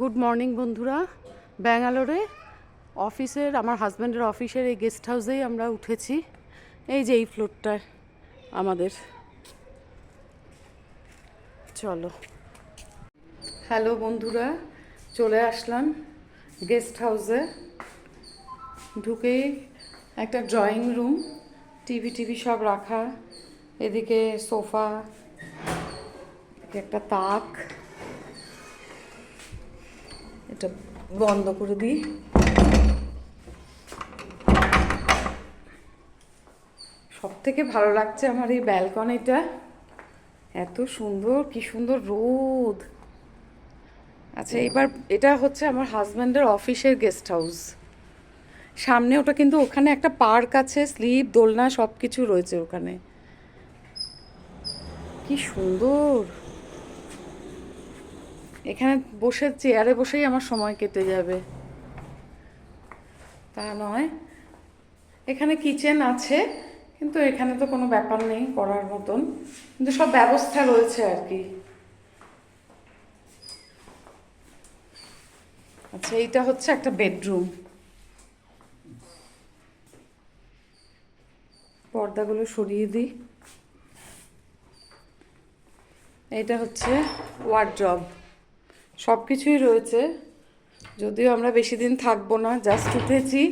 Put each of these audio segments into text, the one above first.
Good morning বন্ধুরা। ব্যাঙ্গালোরে অফিসের, আমার হাজব্যান্ডের অফিসের এই গেস্ট হাউসেই আমরা উঠেছি। এই যে এই ফ্লোরটায় আমাদের। চলো। হ্যালো বন্ধুরা। চলে আসলাম গেস্ট হাউসে ঢুকেই একটা ড্রয়িং রুম টিভি টিভি সব রাখা। এদিকে সোফা একটা তাক। এটা বন্ধ করে দিই। সব থেকে ভালো লাগছে আমার এই ব্যালকনিটা। এত সুন্দর, কি সুন্দর রোদ। আচ্ছা এবার এটা হচ্ছে আমার হাজব্যান্ডের অফিসের গেস্ট হাউস। সামনে ওটা কিন্তু ওখানে একটা পার্ক আছে, স্লিপ, দোলনা সব কিছু রয়েছে ওখানে। কি সুন্দর! এখানে বসে চেয়ারে বসেই আমার সময় কেটে যাবে। তা নয়। এখানে কিচেন আছে, কিন্তু এখানে তো কোনো ব্যাপার নেই করার মতন। কিন্তু সব ব্যবস্থা রয়েছে আর কি। আচ্ছা এইটা হচ্ছে একটা বেডরুম। পর্দাগুলো সরিয়ে দিই। এটা হচ্ছে ওয়ার্ড্রব। সব কিছুই রয়েছে। যদিও আমরা বেশি দিন থাকব না জাস্ট উঠেছি।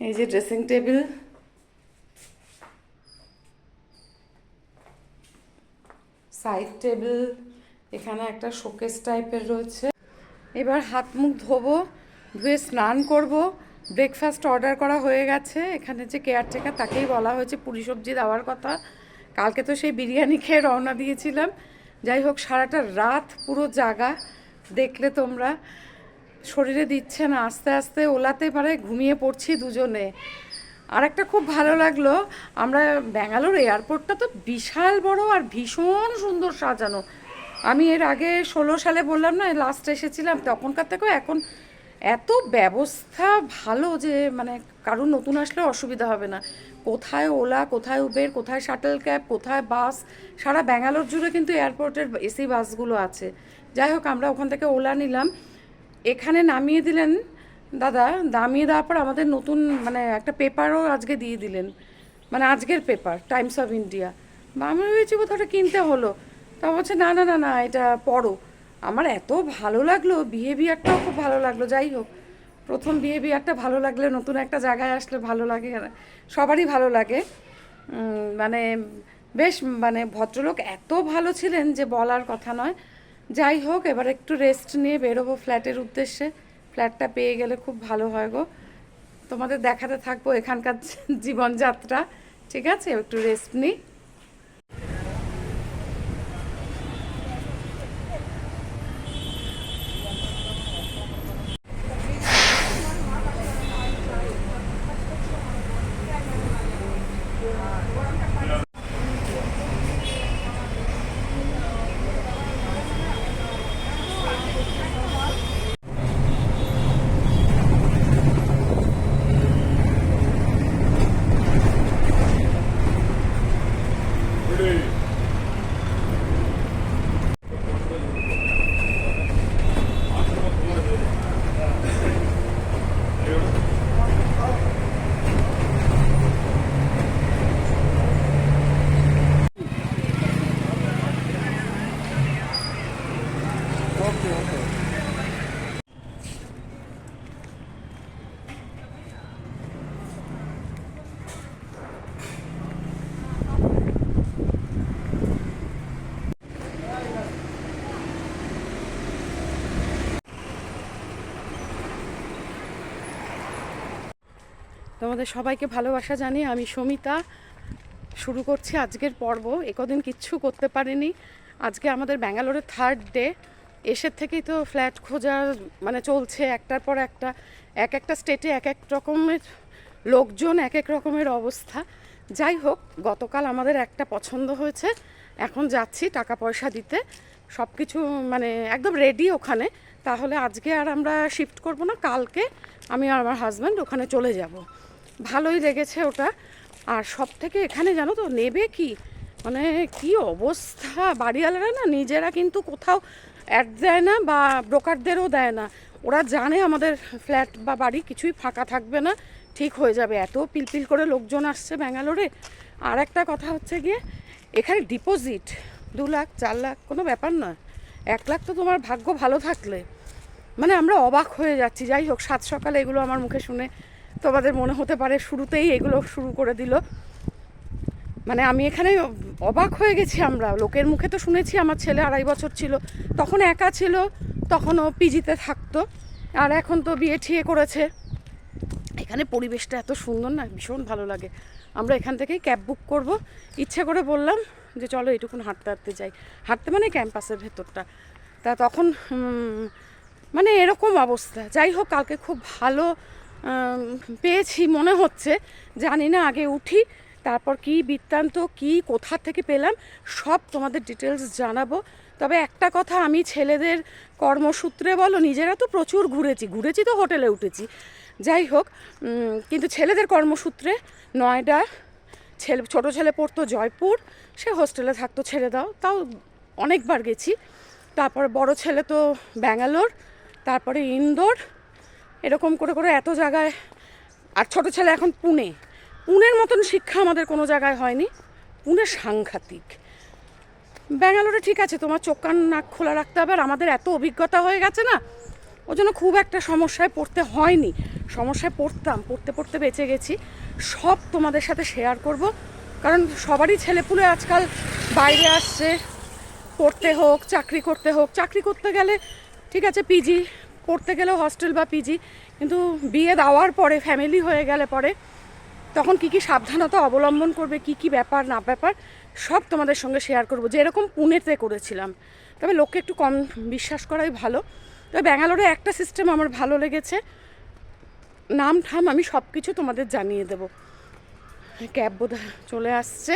এই যে ড্রেসিং টেবিল সাইড টেবিল এখানে একটা শোকেস টাইপের রয়েছে। এবার হাত মুখ ধোবো, ধুয়ে স্নান করব। ব্রেকফাস্ট অর্ডার করা হয়ে গেছে। এখানে যে কেয়ারটেকার তাকেই বলা হয়েছে পুরি সবজি দেওয়ার কথা। কালকে তো সেই বিরিয়ানি খেয়ে রওনা দিয়েছিলাম। যাই হোক, সারাটা রাত পুরো জাগা। দেখলে তোমরা, শরীরে দিচ্ছে না, আস্তে আস্তে ওলাতে পারে, ঘুমিয়ে পড়ছি দুজনে। আর একটা খুব ভালো লাগল, আমরা ব্যাঙ্গালোর এয়ারপোর্টটা তো বিশাল বড় আর ভীষণ সুন্দর সাজানো। আমি এর আগে ষোলো সালে বললাম না লাস্ট এসেছিলাম, তখনকার থেকেও এখন এত ব্যবস্থা ভালো যে মানে কারোর নতুন আসলে অসুবিধা হবে না। কোথায় ওলা, কোথায় উবের কোথায় শাটল ক্যাব কোথায় বাস সারা ব্যাঙ্গালোর জুড়ে কিন্তু এয়ারপোর্টের এসি বাসগুলো আছে। যাই হোক, আমরা ওখান থেকে ওলা নিলাম। এখানে নামিয়ে দিলেন, দাদা। নামিয়ে দেওয়ার পর আমাদের নতুন মানে একটা পেপারও আজকে দিয়ে দিলেন। মানে আজকের পেপার টাইমস অফ ইন্ডিয়া বা আমি ভেবেছি কোথাও কিনতে হলো। তা বলছে, না না না না, এটা পড়ো। আমার এত ভালো লাগল বিহেভিয়ারটাও খুব ভালো লাগল, যাই হোক। প্রথম বিহেভিয়ারটা ভালো লাগলে নতুন একটা জায়গায় আসলে ভালো লাগে, সবারই ভালো লাগে। মানে বেশ মানে ভদ্রলোক এত ভালো ছিলেন যে বলার কথা নয়। যাই হোক, এবার একটু রেস্ট নিয়ে বেরোবো ফ্ল্যাটের উদ্দেশ্যে। ফ্ল্যাটটা পেয়ে গেলে খুব ভালো হয় গো। তোমাদের দেখাতে থাকব এখানকার জীবনযাত্রা, ঠিক আছে? একটু রেস্ট নিই। তোমাদের সবাইকে ভালোবাসা জানি আমি সমিতা। শুরু করছি আজকের পর্ব। একদিন কিচ্ছু করতে পারিনি। আজকে আমাদের ব্যাঙ্গালোরের থার্ড ডে এসের থেকেই তো ফ্ল্যাট খোঁজা মানে চলছে একটার পর একটা। এক একটা স্টেটে এক এক রকমের লোকজন, এক এক রকমের অবস্থা। যাই হোক, গতকাল আমাদের একটা পছন্দ হয়েছে। এখন যাচ্ছি টাকা পয়সা দিতে। সব কিছু মানে একদম রেডি ওখানে। তাহলে আজকে আর আমরা শিফট করব না, কালকে আমি আর আমার হাজব্যান্ড ওখানে চলে যাব। ভালোই লেগেছে ওটা। আর সব থেকে এখানে জানো তো, নেবে কি? মানে কি অবস্থা? বাড়িওয়ালারা না নিজেরা কিন্তু কোথাও অ্যাড দেয় না বা ব্রোকারদেরও দেয় না। ওরা জানে আমাদের ফ্ল্যাট বা বাড়ি কিছুই ফাঁকা থাকবে না, ঠিক হয়ে যাবে। এত পিলপিল করে লোকজন আসছে ব্যাঙ্গালোরে। আর একটা কথা হচ্ছে গিয়ে, এখানে ডিপোজিট দু লাখ, চার লাখ কোনো ব্যাপার নয়। এক লাখ তো তোমার ভাগ্য ভালো থাকলে। মানে আমরা অবাক হয়ে যাচ্ছি। যাই হোক, সাত সকালে এগুলো আমার মুখে শুনে তোমাদের মনে হতে পারে, শুরুতেই এগুলো শুরু করে দিল। মানে আমি এখানে অবাক হয়ে গেছি আমরা। লোকের মুখে তো শুনেছি আমার ছেলে আড়াই বছর ছিল। তখন একা ছিল, তখনও পিজিতে থাকতো। আর এখন তো বিয়ে ঠিয়ে করেছে। এখানে পরিবেশটা এত সুন্দর না, ভীষণ ভালো লাগে। আমরা এখান থেকেই ক্যাব বুক করব। ইচ্ছে করে বললাম যে চলো এইটুকুন হাঁটতে হাঁটতে যাই। হাঁটতে মানে ক্যাম্পাসের ভেতরটা। তা তখন মানে এরকম অবস্থা। যাই হোক, কালকে খুব ভালো পেয়েছি মনে হচ্ছে। জানি না, আগে উঠি। তারপর কি বৃত্তান্ত, কি, কোথা থেকে পেলাম, সব তোমাদের ডিটেলস জানাব। তবে একটা কথা আমি ছেলেদের কর্মসূত্রে বলো, নিজেরা তো প্রচুর ঘুরেছি ঘুরেছি তো হোটেলে উঠেছি। যাই হোক কিন্তু ছেলেদের কর্মসূত্রে নয়ডা, ছেলে, ছোটো ছেলে পড়তো জয়পুর, সে হোস্টেলে থাকতো ছেড়ে দাও, তাও অনেকবার গেছি। তারপর বড় ছেলে তো ব্যাঙ্গালোর, তারপরে ইন্দোর, এরকম করে করে এত জায়গায়, আর ছোট ছেলে এখন পুনে। পুনের মতন শিক্ষা আমাদের কোনো জায়গায় হয়নি, পুনে সাংঘাতিক। ব্যাঙ্গালোরে ঠিক আছে, তোমার চোখ কান নাক খোলা রাখতে হবে, আর আমাদের এত অভিজ্ঞতা হয়ে গেছে না ওই জন্য খুব একটা সমস্যায় পড়তে হয়নি। সমস্যায় পড়তাম, পড়তে পড়তে বেঁচে গেছি। সব তোমাদের সাথে শেয়ার করব, কারণ সবারই ছেলেপুলে আজকাল বাইরে আসছে, পড়তে হোক, চাকরি করতে হোক। চাকরি করতে গেলে, ঠিক আছে পিজি পড়তে গেলেও হস্টেল বা পিজি কিন্তু বিয়ে দেওয়ার পরে ফ্যামিলি হয়ে গেলে পরে তখন কি কি সাবধানতা অবলম্বন করবে, কি কি ব্যাপার, না ব্যাপার, সব তোমাদের সঙ্গে শেয়ার করব। যে এরকম পুনেতে করেছিলাম। তবে লোককে একটু কম বিশ্বাস করাই ভালো। তবে ব্যাঙ্গালোরে একটা সিস্টেম আমার ভালো লেগেছে। নাম, ঠাম আমি সব কিছু তোমাদের জানিয়ে দেবো। ক্যাব বোধ চলে আসছে।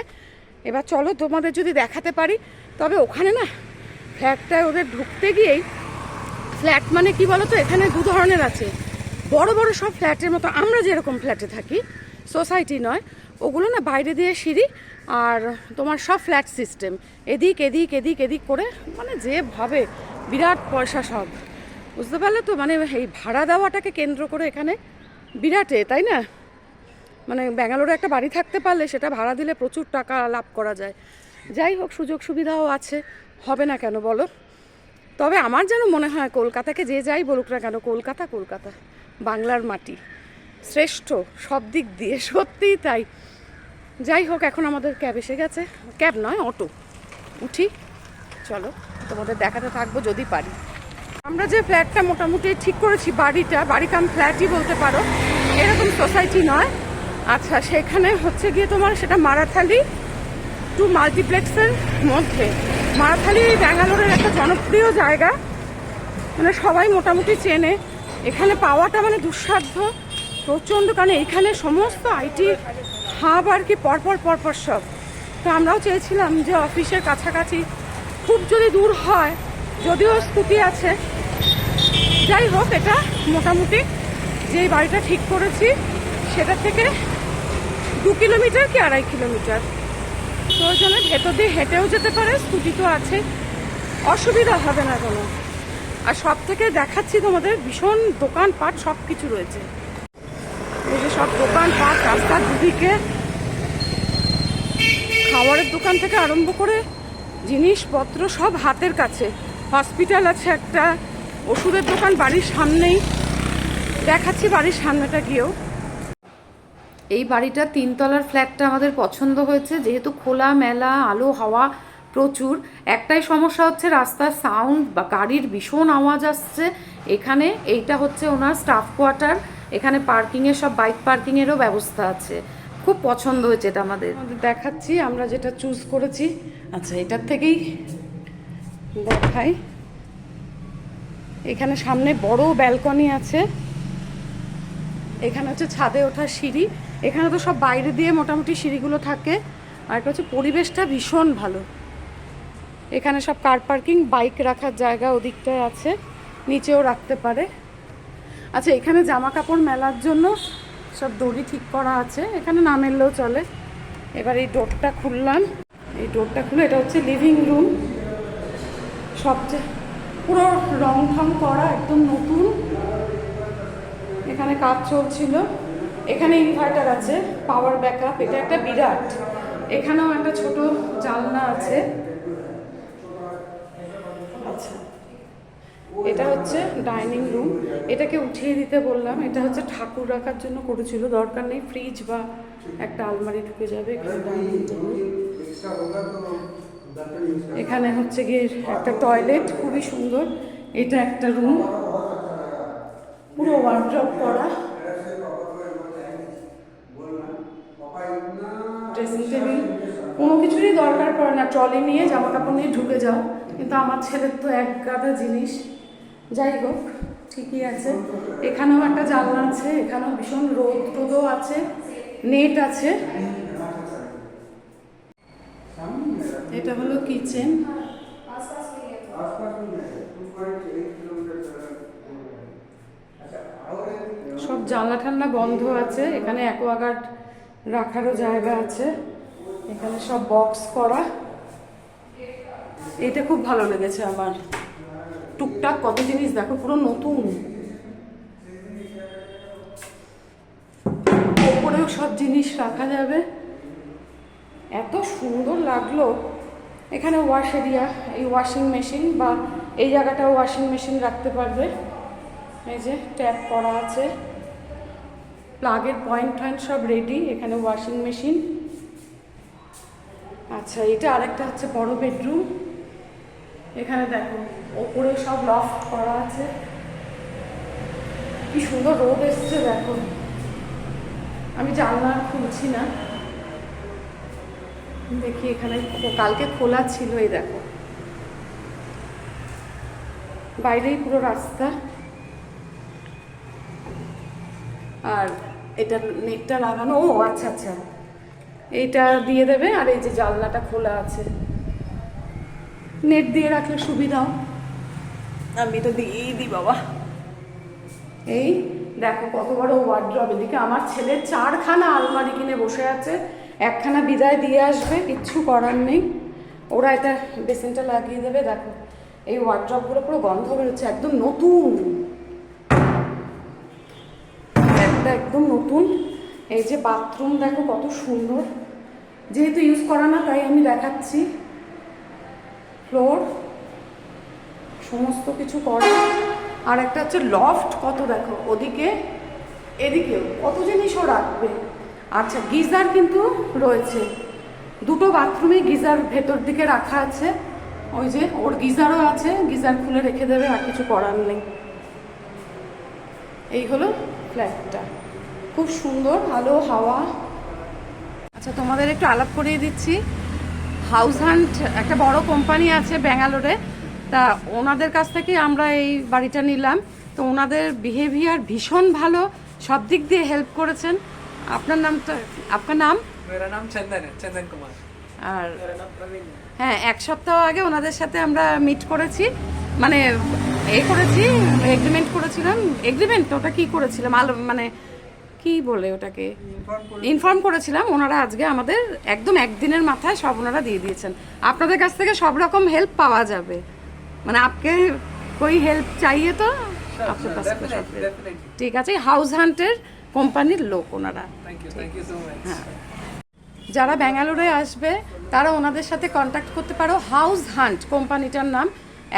এবার চলো তোমাদের যদি দেখাতে পারি। তবে ওখানে না ফ্ল্যাটটায় ওদের ঢুকতে গিয়েই ফ্ল্যাট মানে কি বলো তো এখানে দু ধরনের আছে। বড় বড় সব ফ্ল্যাটের মতো। আমরা যেরকম ফ্ল্যাটে থাকি সোসাইটি নয়, ওগুলো না বাইরে দিয়ে সিঁড়ি আর তোমার সব ফ্ল্যাট সিস্টেম। এদিক এদিক এদিক এদিক করে মানে যেভাবে বিরাট পয়সা সব। বুঝতে পারলে তো মানে এই ভাড়া দেওয়াটাকে কেন্দ্র করে এখানে বিরাটে, তাই না? মানে ব্যাঙ্গালোরে একটা বাড়ি থাকতে পারলে সেটা ভাড়া দিলে প্রচুর টাকা লাভ করা যায়। যাই হোক, সুযোগ সুবিধাও আছে। হবে না কেন বলো? তবে আমার যেন মনে হয়, কলকাতাকে যে যাই বলুক না কেন, কলকাতা কলকাতা, বাংলার মাটি। শ্রেষ্ঠ সব দিক দিয়ে, সত্যিই তাই। যাই হোক, এখন আমাদের ক্যাব এসে গেছে। ক্যাব নয়, অটো। উঠি, চলো, তোমাদের দেখাতে থাকব যদি পারি। আমরা যে ফ্ল্যাটটা মোটামুটি ঠিক করেছি, বাড়িটা বাড়ি কাম ফ্ল্যাটই বলতে পারো। এরকম সোসাইটি নয়। আচ্ছা সেখানে হচ্ছে গিয়ে তোমার সেটা মারাথালি টু মাল্টিপ্লেক্সের মধ্যে। মারাথালি ব্যাঙ্গালোরের একটা জনপ্রিয় জায়গা। মানে সবাই মোটামুটি চেনে। এখানে পাওয়াটা মানে দুঃসাধ্য। প্রচণ্ড, কারণ এখানে সমস্ত আইটি হাব আর কি পরপর পরপর সব। তো আমরাও চেয়েছিলাম যে অফিসের কাছাকাছি খুব যদি দূর হয়, যদিও স্কুটি আছে। যাই হোক, এটা মোটামুটি যেই বাড়িটা ঠিক করেছি, সেটা থেকে দু কিলোমিটার কি আড়াই কিলোমিটার। তো ওই জন্য ভেতর দিয়ে হেঁটেও যেতে পারে, স্কুটি তো আছে। অসুবিধা হবে না কোনো। আর সব থেকে দেখাচ্ছি তোমাদের, ভীষণ দোকানপাট সব কিছু রয়েছে। এই সব দোকানপাট রাস্তার দুদিকে। খাবারের দোকান থেকে আরম্ভ করে জিনিসপত্র সব হাতের কাছে। হসপিটাল আছে একটা, ওষুধের দোকান বাড়ির সামনেই। দেখাচ্ছি বাড়ির সামনেটা গিয়েও। এই বাড়িটা তিনতলার ফ্ল্যাটটা আমাদের পছন্দ হয়েছে, যেহেতু খোলা, মেলা, আলো, হাওয়া প্রচুর। একটাই সমস্যা হচ্ছে রাস্তার সাউন্ড বা গাড়ির ভীষণ আওয়াজ আসছে। এখানে এইটা হচ্ছে ওনার স্টাফ কোয়ার্টার এখানে পার্কিংয়ের সব বাইক পার্কিংয়েরও ব্যবস্থা আছে। খুব পছন্দ হয়েছে এটা আমাদের। দেখাচ্ছি, আমরা যেটা চুজ করেছি। আচ্ছা এটার থেকেই দেখাই। এখানে সামনে বড় ব্যালকনি আছে। এখানে হচ্ছে ছাদে ওঠার সিঁড়ি। এখানে তো সব বাইরে দিয়ে মোটামুটি সিঁড়িগুলো থাকে। আর এটা হচ্ছে পরিবেশটা ভীষণ ভালো। এখানে সব কার পার্কিং বাইক রাখার জায়গা ওদিকটায় আছে। নিচেও রাখতে পারে। আচ্ছা এখানে জামা কাপড় মেলার জন্য সব দড়ি ঠিক করা আছে। এখানে না মেললেও চলে। এবার এই ডোরটা খুললাম। এই ডোরটা খুলে, এটা হচ্ছে লিভিং রুম সবচেয়ে পুরো রং ঢং করা, একদম নতুন। এখানে কাজ চলছিল। এখানে ইনভার্টার আছে পাওয়ার ব্যাকআপ এটা একটা বিরাট। এখানেও একটা ছোট জানলা আছে। এটা হচ্ছে ডাইনিং রুম এটাকে উঠিয়ে দিতে বললাম। এটা হচ্ছে ঠাকুর রাখার জন্য করেছিল। দরকার নেই ফ্রিজ বা একটা আলমারি ঢুকে যাবে এখানে হচ্ছে গিয়ে একটা টয়লেট খুবই সুন্দর। এটা একটা রুম পুরো ওয়ার্ড্রপ করা। ড্রেসিং টেবিল কোনো কিছুরই দরকার পড়ে না। ট্রলি নিয়ে জামা কাপড় নিয়ে ঢুকে যাও। কিন্তু আমার ছেলের তো এক গাদা জিনিস। যাই হোক ঠিকই আছে। এখানেও একটা জানলা আছে, এখানেও ভীষণ রোদ টোদও আছে, নেট আছে। এটা হলো কিচেন। সব জানলা ঠান্ডা বন্ধ আছে, এখানে অ্যাকোয়াগার্ড রাখারও জায়গা আছে। এখানে সব বক্স করা। এটা খুব ভালো লেগেছে আমার। টুকটাক কত জিনিস দেখো, পুরো নতুন। ওপরেও সব জিনিস রাখা যাবে। এত সুন্দর লাগল। এখানে ওয়াশ এরিয়া এই ওয়াশিং মেশিন বা এই জায়গাটাও ওয়াশিং মেশিন রাখতে পারবে। এই যে ট্যাপ করা আছে। প্লাগের পয়েন্ট টয়েন্ট সব রেডি এখানে ওয়াশিং মেশিন আচ্ছা এটা আরেকটা হচ্ছে বড় বেডরুম এখানে দেখো, ওপরে সব লফট করা আছে। কি সুন্দর রোদ এসছে, দেখো। আমি জানলা খুলছি না। দেখি এখানে কালকে খোলা ছিল এই দেখো। বাইরেই পুরো রাস্তা। আর এটা নেটটা লাগানো ও আচ্ছা আচ্ছা। এইটা দিয়ে দেবে, আর এই যে জানলাটা খোলা আছে। নেট দিয়ে রাখলে সুবিধাও আমি তো দিয়েই দিই বাবা। এই দেখো কত বড় ওয়ার্ড্রব এদিকে আমার ছেলে চারখানা আলমারি কিনে বসে আছে একখানা বিদায় দিয়ে আসবে কিচ্ছু করার নেই। ওরা এটা বেসিনটা লাগিয়ে দেবে দেখো। এই ওয়ার্ড্রপগুলো পুরো গন্ধ বেরোচ্ছে একদম নতুন। একটা একদম নতুন। এই যে বাথরুম দেখো কত সুন্দর। যেহেতু ইউজ করা না তাই আমি দেখাচ্ছি। ফ্লোর সমস্ত কিছু করা। আর একটা হচ্ছে লফট কত দেখো, ওদিকে, এদিকেও, কত জিনিসও রাখবে। আচ্ছা গিজার কিন্তু রয়েছে। দুটো বাথরুমে গিজার ভেতর দিকে রাখা আছে। ওই যে, ওর গিজারও আছে, গিজার খুলে রেখে দেবে, আর কিছু করার নেই। এই হলো ফ্ল্যাটটা খুব সুন্দর আলো হাওয়া। আচ্ছা তোমাদের একটু আলাপ করিয়ে দিচ্ছি। হাউস হান্ট একটা বড় কোম্পানি আছে ব্যাঙ্গালোরে। তা ওনাদের কাছ থেকে আমরা এই বাড়িটা নিলাম। তো ওনাদের বিহেভিয়ার ভীষণ ভালো সব দিক দিয়ে হেল্প করেছেন। আপনার নামটা আপনার নাম? নাম কুমার। আর হ্যাঁ এক সপ্তাহ আগে ওনাদের সাথে আমরা মিট করেছি। মানে এ করেছি এগ্রিমেন্ট করেছিলাম। এগ্রিমেন্ট ওটা কি করেছিলাম? মানে কি বলে ওটাকে? ইনফর্ম করেছিলাম ওনারা আজকে আমাদের একদম একদিনের মাথায় সব ওনারা দিয়ে দিয়েছেন। আপনাদের কাছ থেকে সব রকম হেল্প পাওয়া যাবে। মানে আপকে কই হেল্প চাইয়ে তো আপনার কাছ থেকে ঠিক আছে হাউস হান্টের কোম্পানির লোক ওনারা। হ্যাঁ। যারা ব্যাঙ্গালোরে আসবে তারা ওনাদের সাথে কন্ট্যাক্ট করতে পারো। হাউস হান্ট কোম্পানিটার নাম।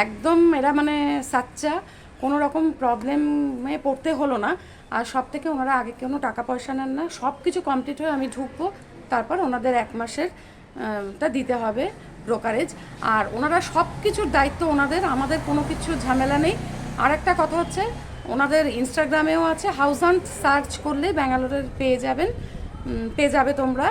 একদম এরা মানে সাচ্চা। কোনো রকম প্রবলেমে পড়তে হলো না। আর সব থেকে ওনারা আগে কোনো টাকা পয়সা নেন না সব কিছু কমপ্লিট হয়ে আমি ঢুকবো, তারপর ওনাদের এক মাসের টা দিতে হবে ব্রোকারেজ আর ওনারা সব কিছুর দায়িত্ব ওনাদের, আমাদের কোনো কিছু ঝামেলা নেই। আর একটা কথা হচ্ছে, ওনাদের ইনস্টাগ্রামেও আছে হাউস হান্ট সার্চ করলে ব্যাঙ্গালোরের পেয়ে যাবেন পেয়ে যাবে তোমরা।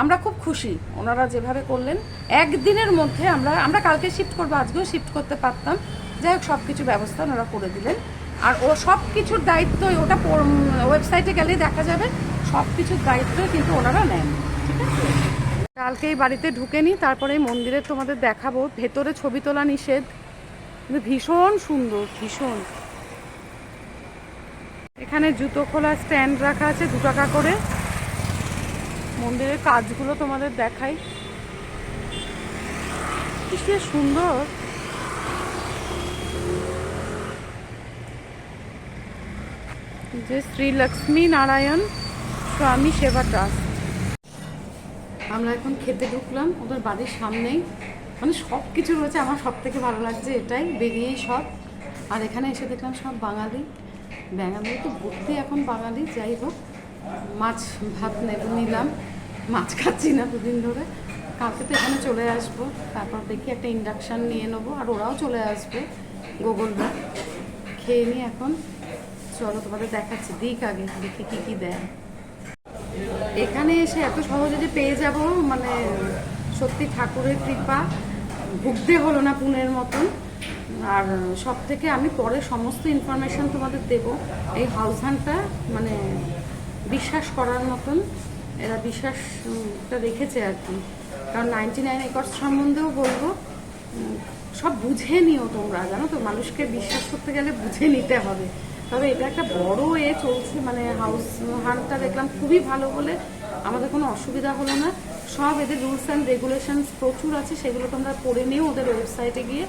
আমরা খুব খুশি, ওনারা যেভাবে করলেন। একদিনের মধ্যে আমরা আমরা কালকে শিফট করব, আজকেও শিফট করতে পারতাম। যাই হোক সব কিছু ব্যবস্থা ওনারা করে দিলেন। আর ও সব কিছুর দায়িত্ব ওটা ওয়েবসাইটে গেলেই দেখা যাবে। সব কিছুর দায়িত্ব কিন্তু ওনারা নেন, ঠিক আছে? কালকে এই বাড়িতে ঢুকে নিই তারপরে এই মন্দিরে তোমাদের দেখাবো। ভেতরে ছবি তোলা নিষেধ। কিন্তু ভীষণ সুন্দর, ভীষণ। এখানে জুতো খোলা স্ট্যান্ড রাখা আছে দু টাকা করে। মন্দিরের কাজগুলো তোমাদের দেখাই। কি সুন্দর। যে শ্রী লক্ষ্মী নারায়ণ স্বামী সেবা ট্রাস্ট। আমরা এখন খেতে ঢুকলাম, ওদের বাড়ির সামনেই। মানে সব কিছু রয়েছে, আমার সব থেকে ভালো লাগছে এটাই, বেরিয়েই সব। আর এখানে এসে দেখলাম সব বাঙালি। ব্যাঙ্গালোর তো ভর্তি এখন বাঙালি, যাই হোক, মাছ ভাত নেব নিলাম। মাছ খাচ্ছি না দুদিন ধরে। কালকে তো এখানে চলে আসব, তারপর দেখি একটা ইন্ডাকশান নিয়ে নেব, আর ওরাও চলে আসবে গোগলরা খেয়ে নিই এখন। চলো তোমাদের দেখাচ্ছি দিক আগে দেখি কী কী দেয়। এখানে এসে এত সহজে যে পেয়ে যাব মানে সত্যি ঠাকুরের কৃপা, ভুগতে হলো না পুনের মতন। আর সব থেকে আমি পরে সমস্ত ইনফরমেশন তোমাদের দেব। এই হাউস হান্টটা মানে বিশ্বাস করার মতন, এরা বিশ্বাসটা রেখেছে আর কি। কারণ নাইনটি নাইন একর্স সম্বন্ধেও বলব সব বুঝে নিও তোমরা, জানো তো? মানুষকে বিশ্বাস করতে গেলে বুঝে নিতে হবে। তবে এটা একটা বড় এ চলছে মানে হাউস হান্টটা দেখলাম খুবই ভালো বলে। আমাদের কোনো অসুবিধা হলো না। সব এদের রুলস অ্যান্ড রেগুলেশনস প্রচুর আছে, সেগুলো তোমরা পড়ে নিও ওদের ওয়েবসাইটে গিয়ে।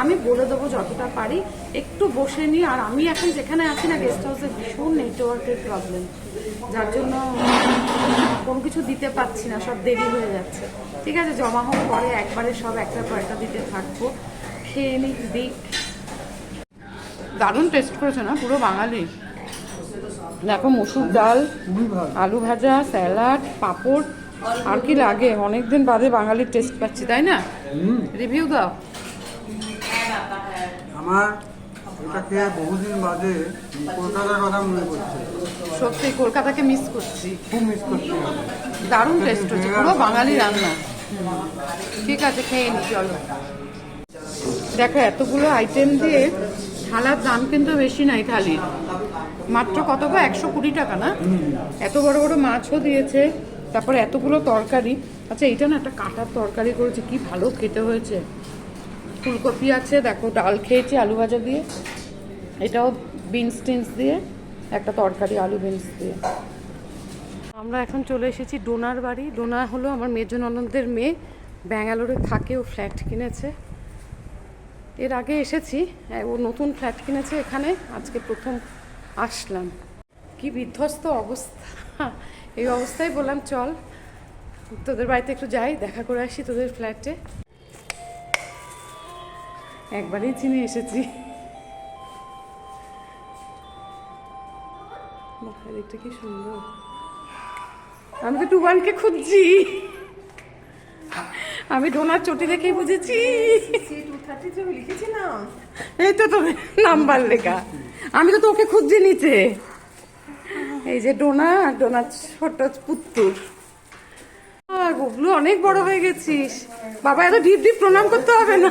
আমি বলে দেবো যতটা পারি। একটু বসে নিই আর আমি এখন যেখানে আছি না গেস্ট হাউসে ভীষণ নেটওয়ার্কের প্রবলেম যার জন্য কোনো কিছু দিতে পারছি না, সব দেরি হয়ে যাচ্ছে। ঠিক আছে, জমা হোক, পরে একবারে সব একটা পর একটা দিতে থাকব। খেয়ে নিই দিক। দারুণ টেস্ট করেছে না? পুরো বাঙালি। দেখো মসুর ডাল আলু ভাজা স্যালাড পাঁপড় আর কি লাগে? অনেকদিন বাদে বাঙালির টেস্ট পাচ্ছি তাই না? রিভিউ দাও। আমার এটা খেয়ে বহুদিন বাদে কলকাতার কথা মনে পড়ছে। সত্যি কলকাতাকে মিস করছি। খুব মিস করছি দারুণ টেস্ট হচ্ছে পুরো বাঙালি রান্না। ঠিক আছে খেয়ে নি চলো। দেখো এতগুলো আইটেম দিয়ে থালার দাম কিন্তু বেশি নাই থালির। মাত্র কত গো? একশো কুড়ি টাকা না? এত বড় বড় মাছও দিয়েছে, তারপরে এতগুলো তরকারি। আচ্ছা এটা না একটা কাটার তরকারি করেছে, কি ভালো খেতে হয়েছে। ফুলকপি আছে, দেখো, ডাল খেয়েছি আলু ভাজা দিয়ে। এটাও বিনস টিনস দিয়ে, একটা তরকারি আলু বিনস দিয়ে। আমরা এখন চলে এসেছি ডোনার বাড়ি। ডোনা হলো আমার মেজ ননদের মেয়ে। ব্যাঙ্গালোরে থাকে, ও ফ্ল্যাট কিনেছে। এর আগে এসেছি ও নতুন ফ্ল্যাট কিনেছে এখানে আজকে প্রথম আসলাম। কি বিধ্বস্ত অবস্থা। এই অবস্থায় বললাম চল তোদের বাড়িতে একটু যাই দেখা করে আসি তোদের ফ্ল্যাটে। একবারই চিনে এসেছি। বাহ, কি সুন্দর। আমি তো টুবানকে খুঁজছি। আমি ডোনার চটি দেখেই বুঝেছি। এই তো তোর নাম্বার লেখা। আমি তো তোকে খুঁজছি নিচে। এই যে ডোনা ডোনা ছোট পুত্তুর। গুবলু অনেক বড় হয়ে গেছিস। বাবা, এত ডিপ ডিপ প্রণাম করতে হবে না।